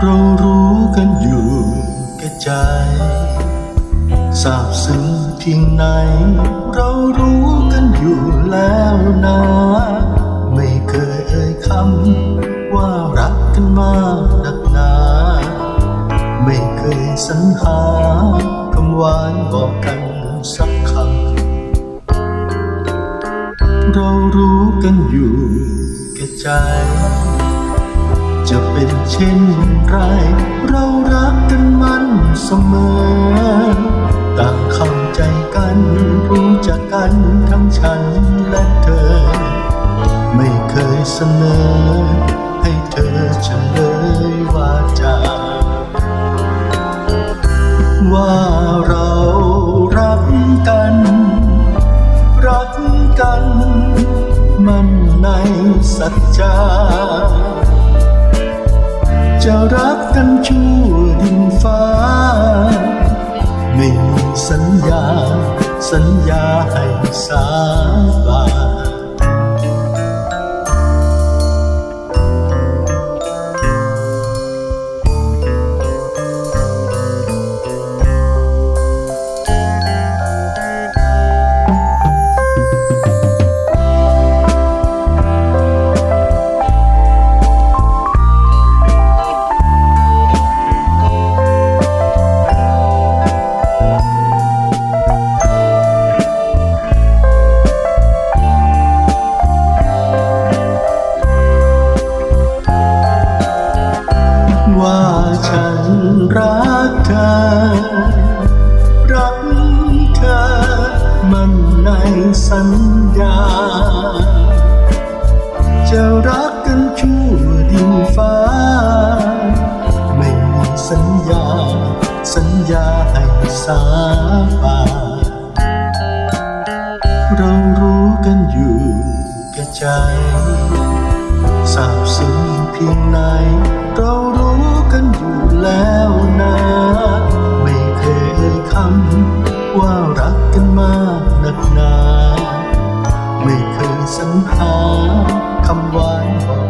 เรารู้กันอยู่แก่ใจทราบซึ้งเพียงไหน เรารู้กันอยู่แล้วนะ ไม่เคยเอ่ยคำว่ารักกันมากนักหนา ไม่เคยสรรหาคำหวานบอกกันสักคำเรารู้กันอยู่แก่ใจ จะเป็นเช่นไร เรารักกันมันเสมอ ต่างเข้าใจกันรู้จักกันทั้งฉันและเธอ ไม่เคยเสนอ ให้เธอเฉลยว่าจาว่าเรารักกัน รักกัน มันในสัจจา จะรักกันชั่วดินฟ้าไม่ เธอ รักเธอ มันในสัญญา จะรักกันชั่วดินฟ้า ไม่มีสัญญา สัญญาให้สาบานเรารู้กันอยู่แก่ใจทราบซึ้งเพียงไหน เรารู้กันอยู่แล้วนะ สัญหาคำหวานบอก